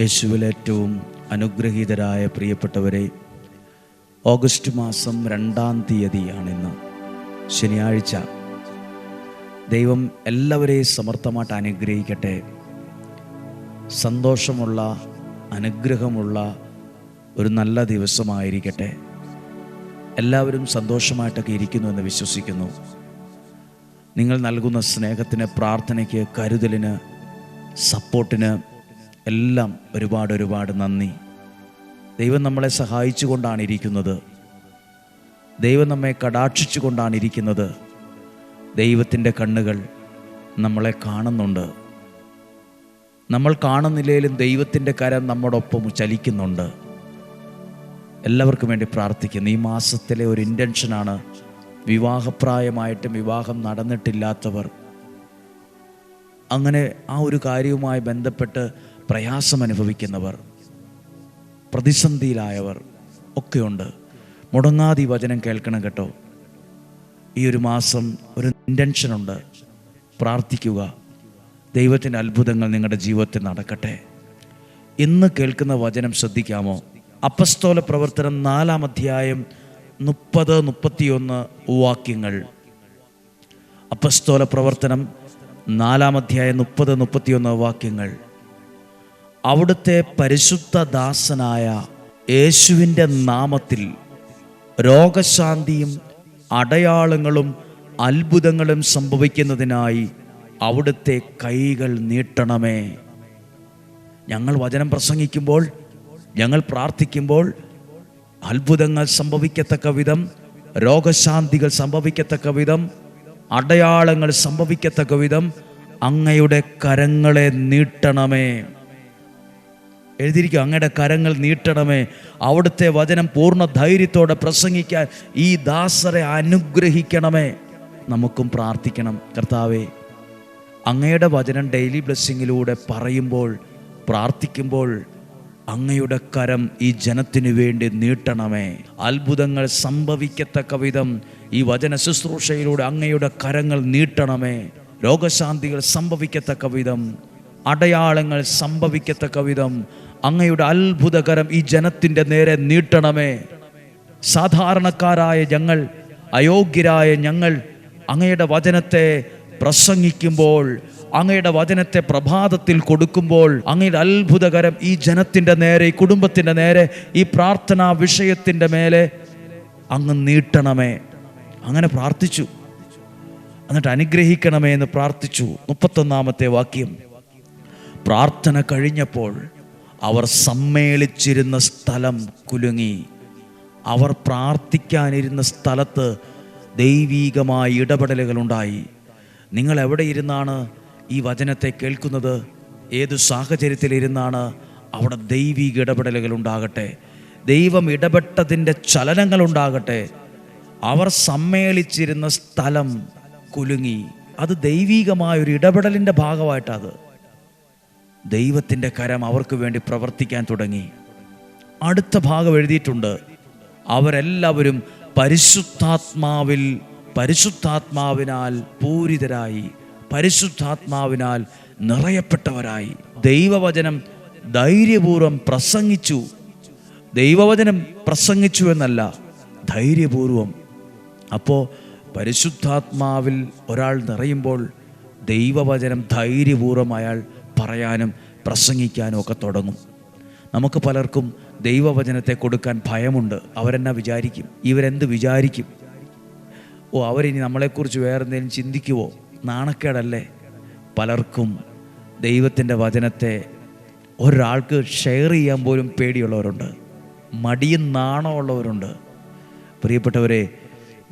യേശുവിൽ ഏറ്റവും അനുഗ്രഹീതരായ പ്രിയപ്പെട്ടവരെ ഓഗസ്റ്റ് മാസം രണ്ടാം തീയതിയാണിന്ന് ശനിയാഴ്ച. ദൈവം എല്ലാവരെയും സമർത്ഥമായിട്ട് അനുഗ്രഹിക്കട്ടെ. സന്തോഷമുള്ള അനുഗ്രഹമുള്ള ഒരു നല്ല ദിവസമായിരിക്കട്ടെ. എല്ലാവരും സന്തോഷമായിട്ടൊക്കെ ഇരിക്കുന്നു എന്ന് വിശ്വസിക്കുന്നു. നിങ്ങൾ നൽകുന്ന സ്നേഹത്തിന് പ്രാർത്ഥനയ്ക്ക് കരുതലിന് സപ്പോർട്ടിന് എല്ലാം ഒരുപാട് ഒരുപാട് നന്ദി. ദൈവം നമ്മളെ സഹായിച്ചു കൊണ്ടാണ് ഇരിക്കുന്നത് ദൈവം നമ്മെ കടാക്ഷിച്ചു കൊണ്ടാണ് ഇരിക്കുന്നത് ദൈവത്തിന്റെ കണ്ണുകൾ നമ്മളെ കാണുന്നുണ്ട്. നമ്മൾ കാണുന്നില്ലെങ്കിലും ദൈവത്തിന്റെ കരം നമ്മോടൊപ്പം ചലിക്കുന്നുണ്ട്. എല്ലാവർക്കും വേണ്ടി പ്രാർത്ഥിക്കുന്നു. ഈ മാസത്തിലെ ഒരു ഇന്റൻഷനാണ് വിവാഹപ്രായമായിട്ടും വിവാഹം നടന്നിട്ടില്ലാത്തവർ. അങ്ങനെ ആ ഒരു കാര്യവുമായി ബന്ധപ്പെട്ട് പ്രയാസം അനുഭവിക്കുന്നവർ പ്രതിസന്ധിയിലായവർ ഒക്കെയുണ്ട്. മുടങ്ങാതി വചനം കേൾക്കണം കേട്ടോ. ഈ ഒരു മാസം ഒരു ഇന്റൻഷനുണ്ട് പ്രാർത്ഥിക്കുക. ദൈവത്തിന്റെ അത്ഭുതങ്ങൾ നിങ്ങളുടെ ജീവിതത്തിൽ നടക്കട്ടെ. ഇന്ന് കേൾക്കുന്ന വചനം ശ്രദ്ധിക്കാമോ? അപ്പസ്തോല പ്രവർത്തനം നാലാം അധ്യായം മുപ്പത് മുപ്പത്തിയൊന്ന് വാക്യങ്ങൾ. അപ്പസ്തോല പ്രവർത്തനം നാലാം അധ്യായം മുപ്പത് മുപ്പത്തിയൊന്ന് വാക്യങ്ങൾ. അവിടുത്തെ പരിശുദ്ധ ദാസനായ യേശുവിന്റെ നാമത്തിൽ രോഗശാന്തിയും അടയാളങ്ങളും അത്ഭുതങ്ങളും സംഭവിക്കുന്നതിനായി അവിടുത്തെ കൈകൾ നീട്ടണമേ. ഞങ്ങൾ വചനം പ്രസംഗിക്കുമ്പോൾ ഞങ്ങൾ പ്രാർത്ഥിക്കുമ്പോൾ അത്ഭുതങ്ങൾ സംഭവിക്കത്തക്ക വിധം രോഗശാന്തികൾ സംഭവിക്കത്തക്ക വിധം അടയാളങ്ങൾ സംഭവിക്കത്തക്ക വിധം അങ്ങയുടെ കരങ്ങളെ നീട്ടണമേ. എഴുതിയിരിക്കും അങ്ങയുടെ കരങ്ങൾ നീട്ടണമേ. അവിടുത്തെ വചനം പൂർണ ധൈര്യത്തോടെ പ്രസംഗിക്കാൻ ഈ ദാസരെ അനുഗ്രഹിക്കണമേ. നമുക്കും പ്രാർത്ഥിക്കണം. കർത്താവേ അങ്ങയുടെ വചനം ഡെയിലി ബ്ലെസ്സിങ്ങിലൂടെ പറയുമ്പോൾ പ്രാർത്ഥിക്കുമ്പോൾ അങ്ങയുടെ കരം ഈ ജനത്തിനു വേണ്ടി നീട്ടണമേ. അത്ഭുതങ്ങൾ സംഭവിക്കത്തക്ക വിധം ഈ വചന ശുശ്രൂഷയിലൂടെ അങ്ങയുടെ കരങ്ങൾ നീട്ടണമേ. രോഗശാന്തികൾ സംഭവിക്കത്തക്ക വിധം അടയാളങ്ങൾ സംഭവിക്കത്തക്ക വിധം അങ്ങയുടെ അത്ഭുതകരം ഈ ജനത്തിന്റെ നേരെ നീട്ടണമേ. സാധാരണക്കാരായ ഞങ്ങൾ അയോഗ്യരായ ഞങ്ങൾ അങ്ങയുടെ വചനത്തെ പ്രസംഗിക്കുമ്പോൾ അങ്ങയുടെ വചനത്തെ പ്രഭാതത്തിൽ കൊടുക്കുമ്പോൾ അങ്ങയുടെ അത്ഭുതകരം ഈ ജനത്തിന്റെ നേരെ ഈ കുടുംബത്തിന്റെ നേരെ ഈ പ്രാർത്ഥനാ വിഷയത്തിന്റെ മേലെ അങ്ങ് നീട്ടണമേ. അങ്ങനെ പ്രാർത്ഥിച്ചു. എന്നിട്ട് അനുഗ്രഹിക്കണമേ എന്ന് പ്രാർത്ഥിച്ചു. മുപ്പത്തൊന്നാമത്തെ വാക്യം. പ്രാർത്ഥന കഴിഞ്ഞപ്പോൾ അവർ സമ്മേളിച്ചിരുന്ന സ്ഥലം കുലുങ്ങി. അവർ പ്രാർത്ഥിക്കാനിരുന്ന സ്ഥലത്ത് ദൈവീകമായ ഇടപെടലുകളുണ്ടായി. നിങ്ങൾ എവിടെ ഇരുന്നാണ് ഈ വചനത്തെ കേൾക്കുന്നത്? ഏത് സാഹചര്യത്തിലിരുന്നാണ് അവിടെ ദൈവിക ഇടപെടലുകൾ ഉണ്ടാകട്ടെ? ദൈവം ഇടപെട്ടതിന്റെ ചലനങ്ങൾ ഉണ്ടാകട്ടെ? അവർ സമ്മേളിച്ചിരുന്ന സ്ഥലം കുലുങ്ങി. അത് ദൈവീകമായ ഒരു ഇടപെടലിന്റെ ഭാഗമായിട്ടത് ദൈവത്തിന്റെ കരം അവർക്ക് വേണ്ടി പ്രവർത്തിക്കാൻ തുടങ്ങി. അടുത്ത ഭാഗം എഴുതിയിട്ടുണ്ട് അവരെല്ലാവരും പരിശുദ്ധാത്മാവിൽ പരിശുദ്ധാത്മാവിനാൽ പൂരിതരായി പരിശുദ്ധാത്മാവിനാൽ നിറയപ്പെട്ടവരായി. ദൈവവചനം ധൈര്യപൂർവം പ്രസംഗിച്ചു. ദൈവവചനം പ്രസംഗിച്ചു എന്നല്ല ധൈര്യപൂർവം അപ്പോൾ പരിശുദ്ധാത്മാവിൽ ഒരാൾ നിറയുമ്പോൾ ദൈവവചനം ധൈര്യപൂർവം അയാൾ പറയാനും പ്രസംഗിക്കാനും ഒക്കെ തുടങ്ങും. നമുക്ക് പലർക്കും ദൈവവചനത്തെ കൊടുക്കാൻ ഭയമുണ്ട്. അവരെന്നാ വിചാരിക്കും? ഇവരെന്ത് വിചാരിക്കും? ഓ അവരിനി നമ്മളെക്കുറിച്ച് വേറെ എന്തെങ്കിലും ചിന്തിക്കുവോ? നാണക്കേടല്ലേ? പലർക്കും ദൈവത്തിന്റെ വചനത്തെ ഒരാൾക്ക് ഷെയർ ചെയ്യാൻ പോലും പേടിയുള്ളവരുണ്ട്. മടിയും നാണമുള്ളവരുണ്ട് പ്രിയപ്പെട്ടവരെ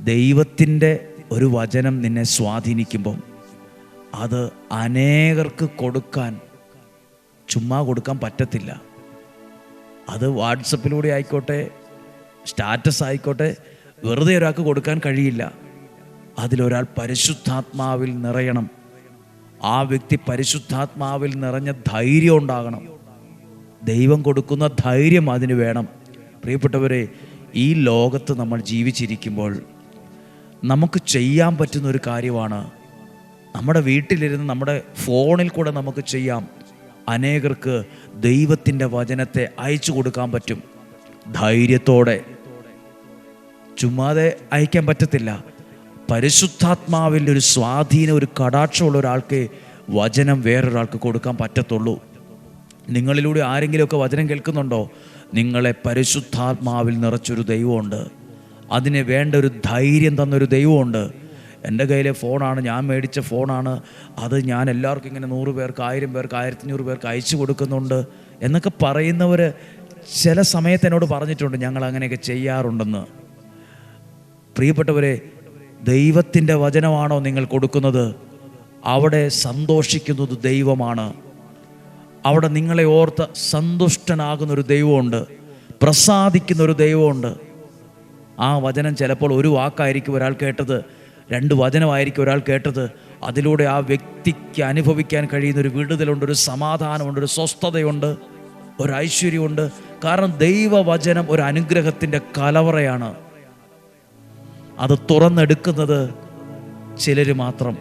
ദൈവത്തിന്റെ ഒരു വചനം നിന്നെ സ്വാധീനിക്കുമ്പം അത് അനേകർക്ക് കൊടുക്കാൻ ചുമ്മാ കൊടുക്കാൻ പറ്റത്തില്ല. അത് വാട്സപ്പിലൂടെ ആയിക്കോട്ടെ സ്റ്റാറ്റസ് ആയിക്കോട്ടെ വെറുതെ ഒരാൾക്ക് കൊടുക്കാൻ കഴിയില്ല. അതിലൊരാൾ പരിശുദ്ധാത്മാവിൽ നിറയണം. ആ വ്യക്തി പരിശുദ്ധാത്മാവിൽ നിറഞ്ഞ ധൈര്യം ഉണ്ടാകണം. ദൈവം കൊടുക്കുന്ന ധൈര്യം അതിന് വേണം. പ്രിയപ്പെട്ടവരെ ഈ ലോകത്ത് നമ്മൾ ജീവിച്ചിരിക്കുമ്പോൾ നമുക്ക് ചെയ്യാൻ പറ്റുന്ന ഒരു കാര്യമാണ് നമ്മുടെ വീട്ടിലിരുന്ന് നമ്മുടെ ഫോണിൽ കൂടെ നമുക്ക് ചെയ്യാം. അനേകർക്ക് ദൈവത്തിന്റെ വചനത്തെ അയച്ചു കൊടുക്കാൻ പറ്റും. ധൈര്യത്തോടെ. ചുമ്മാതെ അയക്കാൻ പറ്റത്തില്ല. പരിശുദ്ധാത്മാവിന്റെ ഒരു സ്വാധീനം ഒരു കടാക്ഷമുള്ള ഒരാൾക്ക് വചനം വേറൊരാൾക്ക് കൊടുക്കാൻ പറ്റത്തുള്ളൂ. നിങ്ങളിലൂടെ ആരെങ്കിലുമൊക്കെ വചനം കേൾക്കുന്നുണ്ടോ? നിങ്ങളെ പരിശുദ്ധാത്മാവിൽ നിറച്ചൊരു ദൈവമുണ്ട്. അതിന് വേണ്ട ഒരു ധൈര്യം തന്നൊരു ദൈവമുണ്ട്. എന്റെ കയ്യിലെ ഫോണാണ് ഞാൻ മേടിച്ച ഫോണാണ്. അത് ഞാൻ എല്ലാവർക്കും ഇങ്ങനെ നൂറ് പേർക്ക് ആയിരം പേർക്ക് ആയിരത്തഞ്ഞൂറ് പേർക്ക് അയച്ചു കൊടുക്കുന്നുണ്ട് എന്നൊക്കെ പറയുന്നവർ ചില സമയത്ത് എന്നോട് പറഞ്ഞിട്ടുണ്ട് ഞങ്ങൾ അങ്ങനെയൊക്കെ ചെയ്യാറുണ്ടെന്ന്. പ്രിയപ്പെട്ടവരെ ദൈവത്തിന്റെ വചനമാണോ നിങ്ങൾ കൊടുക്കുന്നത്? അവിടെ സന്തോഷിക്കുന്നത് ദൈവമാണ്. അവിടെ നിങ്ങളെ ഓർത്ത് സന്തുഷ്ടനാകുന്നൊരു ദൈവമുണ്ട് പ്രസാദിക്കുന്നൊരു ദൈവമുണ്ട്. ആ വചനം ചിലപ്പോൾ ഒരു വാക്കായിരിക്കും ഒരാൾ കേട്ടത് രണ്ട് വചനമായിരിക്കും ഒരാൾ കേട്ടത്. അതിലൂടെ ആ വ്യക്തിക്ക് അനുഭവിക്കാൻ കഴിയുന്ന ഒരു വിടുതലുണ്ട് ഒരു സമാധാനമുണ്ട് ഒരു സ്വസ്ഥതയുണ്ട് ഒരു ഐശ്വര്യമുണ്ട്. കാരണം ദൈവവചനം ഒരു അനുഗ്രഹത്തിന്റെ കലവറയാണ്. അത് തുറന്നെടുക്കുന്നത് ചിലർ മാത്രം.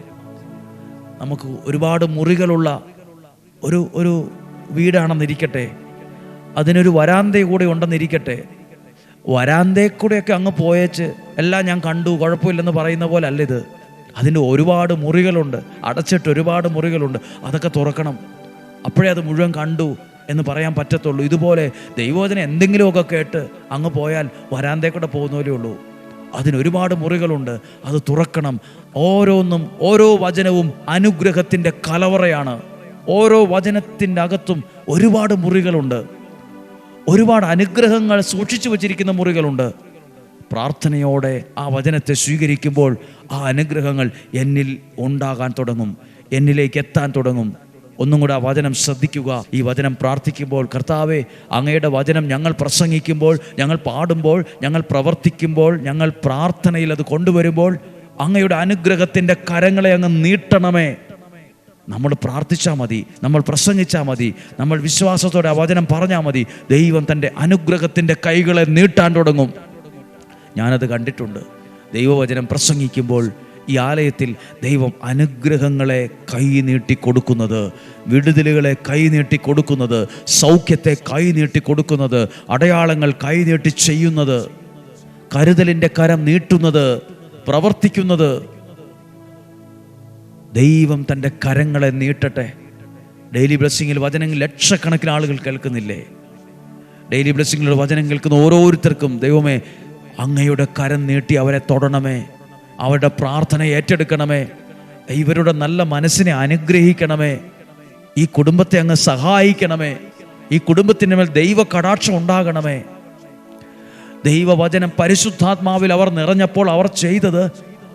നമുക്ക് ഒരുപാട് മുറികളുള്ള ഒരു ഒരു വീടാണെന്നിരിക്കട്ടെ അതിനൊരു വരാന്ത കൂടെ ഉണ്ടെന്നിരിക്കട്ടെ വരാന്തയിൽ കൂടെയൊക്കെ അങ്ങ് പോയേച്ച് എല്ലാം ഞാൻ കണ്ടു കുഴപ്പമില്ലെന്ന് പറയുന്ന പോലെ അല്ല ഇത്. അതിന്റെ ഒരുപാട് മുറികളുണ്ട് അടച്ചിട്ട് ഒരുപാട് മുറികളുണ്ട്. അതൊക്കെ തുറക്കണം. അപ്പോഴേ അത് മുഴുവൻ കണ്ടു എന്ന് പറയാൻ പറ്റത്തുള്ളൂ. ഇതുപോലെ ദൈവോചന എന്തെങ്കിലുമൊക്കെ കേട്ട് അങ്ങ് പോയാൽ വരാന്തേ കൂടെ പോകുന്നവരേ ഉള്ളൂ. അതിനൊരുപാട് മുറികളുണ്ട്. അത് തുറക്കണം. ഓരോന്നും ഓരോ വചനവും അനുഗ്രഹത്തിന്റെ കലവറയാണ്. ഓരോ വചനത്തിന്റെ അകത്തും ഒരുപാട് മുറികളുണ്ട്. ഒരുപാട് അനുഗ്രഹങ്ങൾ സൂക്ഷിച്ചു വച്ചിരിക്കുന്ന മുറികളുണ്ട്. പ്രാർത്ഥനയോടെ ആ വചനത്തെ സ്വീകരിക്കുമ്പോൾ ആ അനുഗ്രഹങ്ങൾ എന്നിൽ ഉണ്ടാകാൻ തുടങ്ങും. എന്നിലേക്ക് എത്താൻ തുടങ്ങും. ഒന്നും കൂടെ ആ വചനം ശ്രദ്ധിക്കുക. ഈ വചനം പ്രാർത്ഥിക്കുമ്പോൾ കർത്താവെ അങ്ങയുടെ വചനം ഞങ്ങൾ പ്രസംഗിക്കുമ്പോൾ ഞങ്ങൾ പാടുമ്പോൾ ഞങ്ങൾ പ്രവർത്തിക്കുമ്പോൾ ഞങ്ങൾ പ്രാർത്ഥനയിൽ അത് കൊണ്ടുവരുമ്പോൾ അങ്ങയുടെ അനുഗ്രഹത്തിന്റെ കരങ്ങളെ അങ്ങ് നീട്ടണമേ. നമ്മൾ പ്രാർത്ഥിച്ചാൽ മതി നമ്മൾ പ്രസംഗിച്ചാൽ മതി നമ്മൾ വിശ്വാസത്തോടെ വചനം പറഞ്ഞാൽ മതി. ദൈവം തന്റെ അനുഗ്രഹത്തിന്റെ കൈകളെ നീട്ടാൻ തുടങ്ങും. ഞാനത് കണ്ടിട്ടുണ്ട്. ദൈവവചനം പ്രസംഗിക്കുമ്പോൾ ഈ ആലയത്തിൽ ദൈവം അനുഗ്രഹങ്ങളെ കൈ നീട്ടി കൊടുക്കുന്നത് വിടുതലുകളെ കൈ നീട്ടി കൊടുക്കുന്നത് സൗഖ്യത്തെ കൈ നീട്ടി കൊടുക്കുന്നത് അടയാളങ്ങൾ കൈ നീട്ടി ചെയ്യുന്നത് കരുതലിന്റെ കരം നീട്ടുന്നത് പ്രവർത്തിക്കുന്നത് ദൈവം തന്റെ കരങ്ങളെ നീട്ടട്ടെ. ഡെയിലി ബ്ലെസ്സിങ്ങിൽ വചനങ്ങൾ ലക്ഷക്കണക്കിന് ആളുകൾ കേൾക്കുന്നില്ലേ? ഡെയിലി ബ്ലെസ്സിങ്ങിലുള്ള വചനം കേൾക്കുന്ന ഓരോരുത്തർക്കും ദൈവമേ അങ്ങയുടെ കരം നീട്ടി അവരെ തൊടണമേ. അവരുടെ പ്രാർത്ഥന ഏറ്റെടുക്കണമേ. ഇവരുടെ നല്ല മനസ്സിനെ അനുഗ്രഹിക്കണമേ. ഈ കുടുംബത്തെ അങ്ങ് സഹായിക്കണമേ. ഈ കുടുംബത്തിന്റെ മേൽ ദൈവ കടാക്ഷം ഉണ്ടാകണമേ. ദൈവവചനം പരിശുദ്ധാത്മാവിൽ അവർ നിറഞ്ഞപ്പോൾ അവർ ചെയ്തത്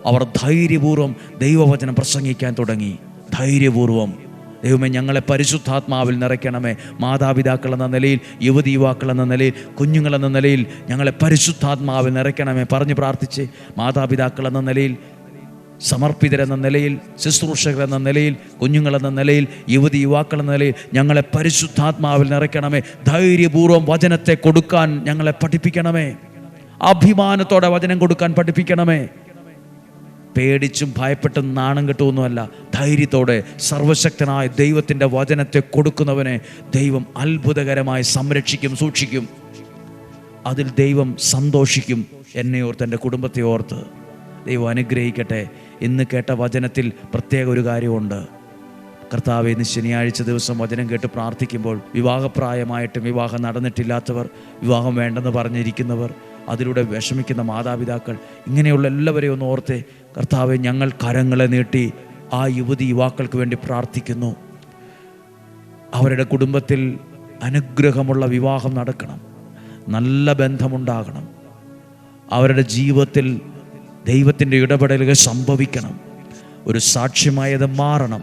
അവർ ധൈര്യപൂർവം ദൈവവചനം പ്രസംഗിക്കാൻ തുടങ്ങി. ധൈര്യപൂർവം. ദൈവമേ ഞങ്ങളെ പരിശുദ്ധാത്മാവിൽ നിറയ്ക്കണമേ. മാതാപിതാക്കൾ എന്ന നിലയിൽ യുവതി യുവാക്കൾ എന്ന നിലയിൽ കുഞ്ഞുങ്ങൾ എന്ന നിലയിൽ ഞങ്ങളെ പരിശുദ്ധാത്മാവിൽ നിറയ്ക്കണമേ. പറഞ്ഞ് പ്രാർത്ഥിച്ച് മാതാപിതാക്കൾ എന്ന നിലയിൽ സമർപ്പിതരെന്ന നിലയിൽ ശുശ്രൂഷകർ എന്ന നിലയിൽ കുഞ്ഞുങ്ങളെന്ന നിലയിൽ യുവതി യുവാക്കൾ എന്ന നിലയിൽ ഞങ്ങളെ പരിശുദ്ധാത്മാവിൽ നിറയ്ക്കണമേ. ധൈര്യപൂർവം വചനത്തെ കൊടുക്കാൻ ഞങ്ങളെ പഠിപ്പിക്കണമേ. അഭിമാനത്തോടെ വചനം കൊടുക്കാൻ പഠിപ്പിക്കണമേ. പേടിച്ചും ഭയപ്പെട്ടും നാണം കെട്ടുമൊന്നുമല്ല. ധൈര്യത്തോടെ സർവശക്തനായ ദൈവത്തിന്റെ വചനത്തെ കൊടുക്കുന്നവനെ ദൈവം അത്ഭുതകരമായി സംരക്ഷിക്കും സൂക്ഷിക്കും. അതിൽ ദൈവം സന്തോഷിക്കും എന്നെ ഓർത്ത് എന്റെ കുടുംബത്തെ ഓർത്ത്. ദൈവം അനുഗ്രഹിക്കട്ടെ. ഇന്ന് കേട്ട വചനത്തിൽ പ്രത്യേക ഒരു കാര്യമുണ്ട്. കർത്താവ് ഇന്ന് ശനിയാഴ്ച ദിവസം വചനം കേട്ട് പ്രാർത്ഥിക്കുമ്പോൾ വിവാഹപ്രായമായിട്ടും വിവാഹം നടന്നിട്ടില്ലാത്തവർ വിവാഹം വേണ്ടെന്ന് പറഞ്ഞിരിക്കുന്നവർ അതിലൂടെ വിഷമിക്കുന്ന മാതാപിതാക്കൾ ഇങ്ങനെയുള്ള എല്ലാവരെയും ഒന്ന് ഓർത്തെ കർത്താവെ ഞങ്ങൾ കരങ്ങളെ നീട്ടി ആ യുവതി യുവാക്കൾക്ക് വേണ്ടി പ്രാർത്ഥിക്കുന്നു. അവരുടെ കുടുംബത്തിൽ അനുഗ്രഹമുള്ള വിവാഹം നടക്കണം. നല്ല ബന്ധമുണ്ടാകണം. അവരുടെ ജീവിതത്തിൽ ദൈവത്തിന്റെ ഇടപെടലുകൾ സംഭവിക്കണം. ഒരു സാക്ഷ്യമായത് മാറണം.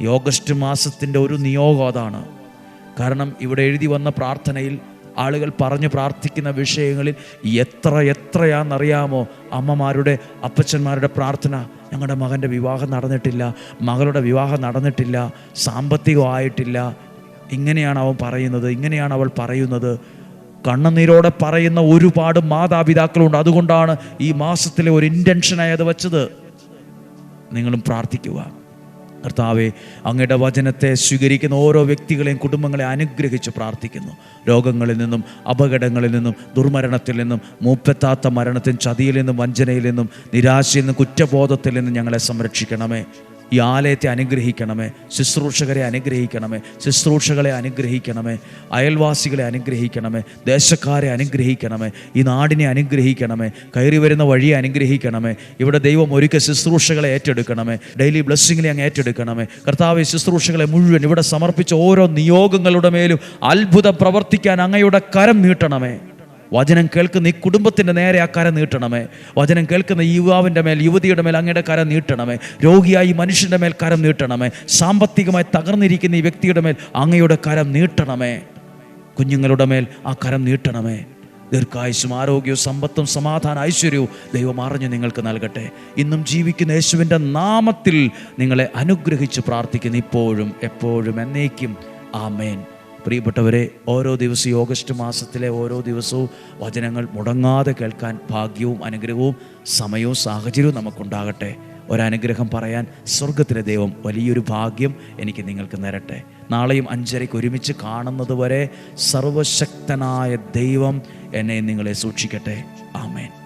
ഈ ഓഗസ്റ്റ് മാസത്തിന്റെ ഒരു നിയോഗം അതാണ്. കാരണം ഇവിടെ എഴുതി വന്ന പ്രാർത്ഥനയിൽ ആളുകൾ പറഞ്ഞു പ്രാർത്ഥിക്കുന്ന വിഷയങ്ങളിൽ എത്ര എത്രയാണെന്നറിയാമോ? അമ്മമാരുടെ അപ്പച്ചന്മാരുടെ പ്രാർത്ഥന. ഞങ്ങളുടെ മകന്റെ വിവാഹം നടന്നിട്ടില്ല. മകളുടെ വിവാഹം നടന്നിട്ടില്ല. സാമ്പത്തികമായിട്ടില്ല. ഇങ്ങനെയാണ് അവൻ പറയുന്നത്. ഇങ്ങനെയാണ് അവൾ പറയുന്നത്. കണ്ണുനീരോടെ പറയുന്ന ഒരുപാട് മാതാപിതാക്കളുണ്ട്. അതുകൊണ്ടാണ് ഈ മാസത്തിലെ ഒരു ഇന്റൻഷനായി അത് വച്ചത്. നിങ്ങളും പ്രാർത്ഥിക്കുക. കർത്താവെ അങ്ങയുടെ വചനത്തെ സ്വീകരിക്കുന്ന ഓരോ വ്യക്തികളെയും കുടുംബങ്ങളെ അനുഗ്രഹിച്ച് പ്രാർത്ഥിക്കുന്നു. രോഗങ്ങളിൽ നിന്നും അപകടങ്ങളിൽ നിന്നും ദുർമരണത്തിൽ നിന്നും മൂപ്പെത്താത്ത മരണത്തിൽ ചതിയിൽ നിന്നും വഞ്ചനയിൽ നിന്നും നിരാശയിൽ നിന്നും കുറ്റബോധത്തിൽ നിന്നും ഞങ്ങളെ സംരക്ഷിക്കണമേ. ഈ ആലയത്തെ അനുഗ്രഹിക്കണമേ ശുശ്രൂഷകരെ അനുഗ്രഹിക്കണമേ ശുശ്രൂഷകളെ അനുഗ്രഹിക്കണമേ അയൽവാസികളെ അനുഗ്രഹിക്കണമേ ദേശക്കാരെ അനുഗ്രഹിക്കണമേ ഈ നാടിനെ അനുഗ്രഹിക്കണമേ കയറി വരുന്ന വഴിയെ അനുഗ്രഹിക്കണമേ ഇവിടെ ദൈവം ഒരുക്ക ശുശ്രൂഷകളെ ഏറ്റെടുക്കണമേ ഡെയിലി ബ്ലെസ്സിങ്ങിനെ അങ്ങ് ഏറ്റെടുക്കണമേ. കർത്താവ് ശുശ്രൂഷകളെ മുഴുവൻ ഇവിടെ സമർപ്പിച്ച ഓരോ നിയോഗങ്ങളുടെ മേലും അത്ഭുതം പ്രവർത്തിക്കാൻ അങ്ങയുടെ കരം നീട്ടണമേ. വചനം കേൾക്കുന്ന ഈ കുടുംബത്തിന്റെ നേരെ ആ കര നീട്ടണമേ. വചനം കേൾക്കുന്ന ഈ യുവാവിന്റെ മേൽ യുവതിയുടെ മേൽ അങ്ങയുടെ കര നീട്ടണമേ. രോഗിയായി മനുഷ്യന്റെ മേൽ കരം നീട്ടണമേ. സാമ്പത്തികമായി തകർന്നിരിക്കുന്ന ഈ വ്യക്തിയുടെ മേൽ അങ്ങയുടെ കരം നീട്ടണമേ. കുഞ്ഞുങ്ങളുടെ മേൽ ആ കരം നീട്ടണമേ. ദീർഘായുസും ആരോഗ്യവും സമ്പത്തും സമാധാന ഐശ്വര്യവും ദൈവം അറിഞ്ഞു നിങ്ങൾക്ക് നൽകട്ടെ. ഇന്നും ജീവിക്കുന്ന യേശുവിന്റെ നാമത്തിൽ നിങ്ങളെ അനുഗ്രഹിച്ച് പ്രാർത്ഥിക്കുന്നു ഇപ്പോഴും എപ്പോഴും എന്നേക്കും. ആമേൻ. പ്രിയപ്പെട്ടവരെ ഓരോ ദിവസവും ഓഗസ്റ്റ് മാസത്തിലെ ഓരോ ദിവസവും വചനങ്ങൾ മുടങ്ങാതെ കേൾക്കാൻ ഭാഗ്യവും അനുഗ്രഹവും സമയവും സാഹചര്യവും നമുക്കുണ്ടാകട്ടെ. ഒരനുഗ്രഹം പറയാൻ സ്വർഗത്തിലെ ദൈവം വലിയൊരു ഭാഗ്യം എനിക്ക് നിങ്ങൾക്ക് നേരട്ടെ. നാളെയും അഞ്ചരയ്ക്ക് ഒരുമിച്ച് കാണുന്നത് വരെ സർവശക്തനായ ദൈവം എന്നെ നിങ്ങളെ സൂക്ഷിക്കട്ടെ. ആമേൻ.